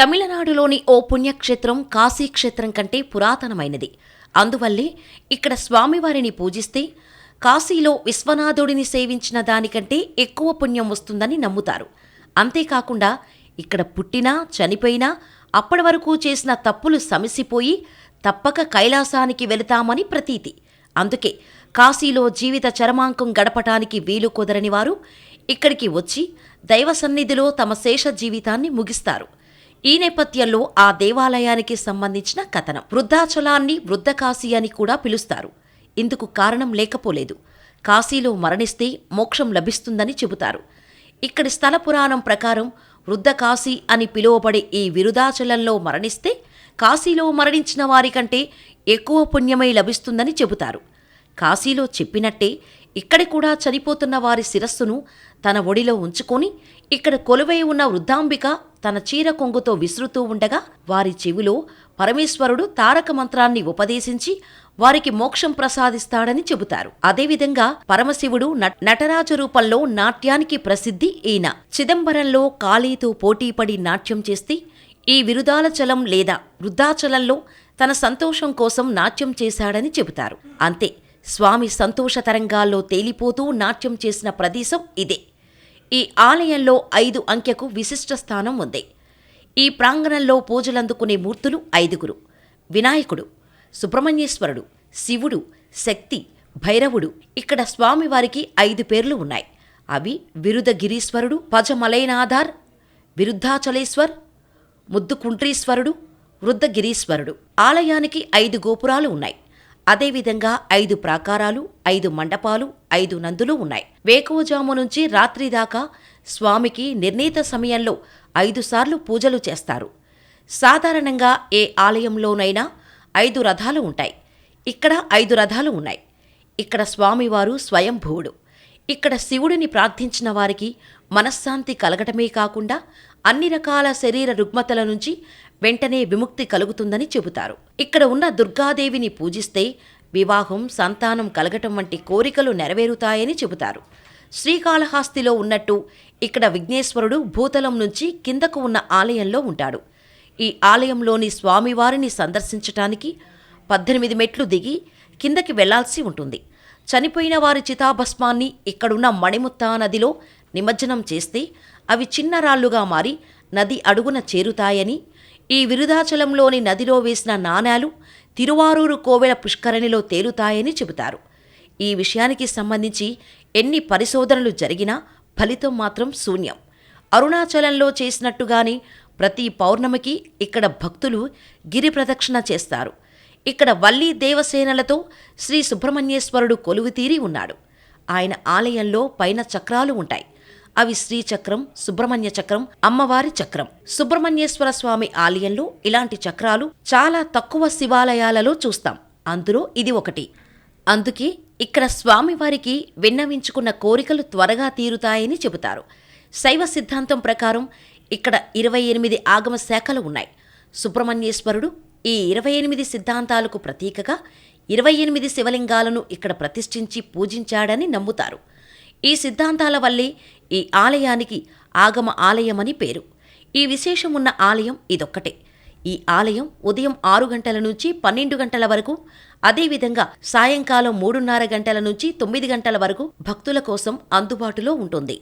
తమిళనాడులోని ఓ పుణ్యక్షేత్రం కాశీక్షేత్రం కంటే పురాతనమైనది. అందువల్లే ఇక్కడ స్వామివారిని పూజిస్తే కాశీలో విశ్వనాథుడిని సేవించిన దానికంటే ఎక్కువ పుణ్యం వస్తుందని నమ్ముతారు. అంతేకాకుండా ఇక్కడ పుట్టినా చనిపోయినా అప్పటి వరకు చేసిన తప్పులు సమసిపోయి తప్పక కైలాసానికి వెళతామని ప్రతీతి. అందుకే కాశీలో జీవిత చరమాంకం గడపటానికి వీలు కుదరని వారు ఇక్కడికి వచ్చి దైవ సన్నిధిలో తమ శేష జీవితాన్ని ముగిస్తారు. ఈ నేపథ్యంలో ఆ దేవాలయానికి సంబంధించిన కథనం. వృద్ధాచలాన్ని వృద్ధకాశీ అని కూడా పిలుస్తారు. ఇందుకు కారణం లేకపోలేదు. కాశీలో మరణిస్తే మోక్షం లభిస్తుందని చెబుతారు. ఇక్కడి స్థల పురాణం ప్రకారం వృద్ధకాశీ అని పిలువబడే ఈ విరుదాచలంలో మరణిస్తే కాశీలో మరణించిన వారికంటే ఎక్కువ పుణ్యమై లభిస్తుందని చెబుతారు. కాశీలో చెప్పినట్టే ఇక్కడ కూడా చనిపోతున్న వారి శిరస్సును తన ఒడిలో ఉంచుకొని ఇక్కడ కొలువై ఉన్న వృద్ధాంబిక తన చీర కొంగుతో విసురుతూ ఉండగా వారి చెవిలో పరమేశ్వరుడు తారక మంత్రాన్ని ఉపదేశించి వారికి మోక్షం ప్రసాదిస్తాడని చెబుతారు. అదేవిధంగా పరమశివుడు నటరాజ రూపంలో నాట్యానికి ప్రసిద్ధి ఈయన. చిదంబరంలో కాళీతో పోటీపడి నాట్యం చేస్తే ఈ విరుదాలచలం లేదా వృద్ధాచలంలో తన సంతోషం కోసం నాట్యం చేశాడని చెబుతారు. అంతే స్వామి సంతోష తరంగాల్లో తేలిపోతూ నాట్యం చేసిన ప్రదేశం ఇదే. ఈ ఆలయంలో ఐదు అంకెకు విశిష్ట స్థానం ఉంది. ఈ ప్రాంగణంలో పూజలందుకునే మూర్తులు ఐదుగురు. వినాయకుడు సుబ్రహ్మణ్యేశ్వరుడు శివుడు శక్తి భైరవుడు ఇక్కడ స్వామివారికి ఐదు పేర్లు ఉన్నాయి. అవి విరుదగిరీశ్వరుడు పజమలైనాధార్ విరుద్ధాచలేశ్వర్ ముద్దుకుంట్రీశ్వరుడు వృద్ధగిరీశ్వరుడు. ఆలయానికి ఐదు గోపురాలు ఉన్నాయి. అదేవిధంగా ఐదు ప్రాకారాలు ఐదు మండపాలు ఐదు నందులు ఉన్నాయి. వేకువజాము నుంచి రాత్రి దాకా స్వామికి నిర్ణీత సమయంలో ఐదుసార్లు పూజలు చేస్తారు. సాధారణంగా ఏ ఆలయంలోనైనా ఐదు రథాలు ఉంటాయి. ఇక్కడ ఐదు రథాలు ఉన్నాయి. ఇక్కడ స్వామివారు స్వయంభూవుడు. ఇక్కడ శివుడిని ప్రార్థించిన వారికి మనశ్శాంతి కలగటమే కాకుండా అన్ని రకాల శరీర రుగ్మతల నుంచి వెంటనే విముక్తి కలుగుతుందని చెబుతారు. ఇక్కడ ఉన్న దుర్గాదేవిని పూజిస్తే వివాహం సంతానం కలగటం వంటి కోరికలు నెరవేరుతాయని చెబుతారు. శ్రీకాళహస్తిలో ఉన్నట్టు ఇక్కడ విఘ్నేశ్వరుడు భూతలం నుంచి కిందకు ఉన్న ఆలయంలో ఉంటాడు. ఈ ఆలయంలోని స్వామివారిని సందర్శించటానికి పద్దెనిమిది మెట్లు దిగి కిందకి వెళ్ళాల్సి ఉంటుంది. చనిపోయిన వారి చితాభస్మాన్ని ఇక్కడున్న మణిముత్తా నదిలో నిమజ్జనం చేస్తే అవి చిన్న రాళ్ళుగా మారి నది అడుగున చేరుతాయని ఈ విరుధాచలంలోని నదిలో వేసిన నాణేలు తిరువారూరు కోవెల పుష్కరణిలో తేలుతాయని చెబుతారు. ఈ విషయానికి సంబంధించి ఎన్ని పరిశోధనలు జరిగినా ఫలితం మాత్రం శూన్యం. అరుణాచలంలో చేసినట్టుగానే ప్రతి పౌర్ణమికి ఇక్కడ భక్తులు గిరి ప్రదక్షిణ చేస్తారు. ఇక్కడ వల్లి దేవసేనలతో శ్రీ సుబ్రహ్మణ్యేశ్వరుడు కొలువుతీరి ఉన్నాడు. ఆయన ఆలయంలో పైన చక్రాలు ఉంటాయి. అవి శ్రీచక్రం సుబ్రహ్మణ్య చక్రం అమ్మవారి చక్రం. సుబ్రహ్మణ్యేశ్వర స్వామి ఆలయంలో ఇలాంటి చక్రాలు చాలా తక్కువ శివాలయాలలో చూస్తాం. అందులో ఇది ఒకటి. అందుకే ఇక్కడ స్వామివారికి విన్నవించుకున్న కోరికలు త్వరగా తీరుతాయని చెబుతారు. శైవ సిద్ధాంతం ప్రకారం ఇక్కడ ఇరవై ఎనిమిది ఆగమ శాఖలు ఉన్నాయి. సుబ్రహ్మణ్యేశ్వరుడు ఈ ఇరవై ఎనిమిది సిద్ధాంతాలకు ప్రతీకగా ఇరవై ఎనిమిది శివలింగాలను ఇక్కడ ప్రతిష్ఠించి పూజించాడని నమ్ముతారు. ఈ సిద్ధాంతాల వల్లే ఈ ఆలయానికి ఆగమ ఆలయమని పేరు. ఈ విశేషమున్న ఆలయం ఇదొక్కటే. ఈ ఆలయం ఉదయం ఆరు గంటల నుంచి పన్నెండు గంటల వరకు అదేవిధంగా సాయంకాలం మూడున్నర గంటల నుంచి తొమ్మిది గంటల వరకు భక్తుల కోసం అందుబాటులో ఉంటుంది.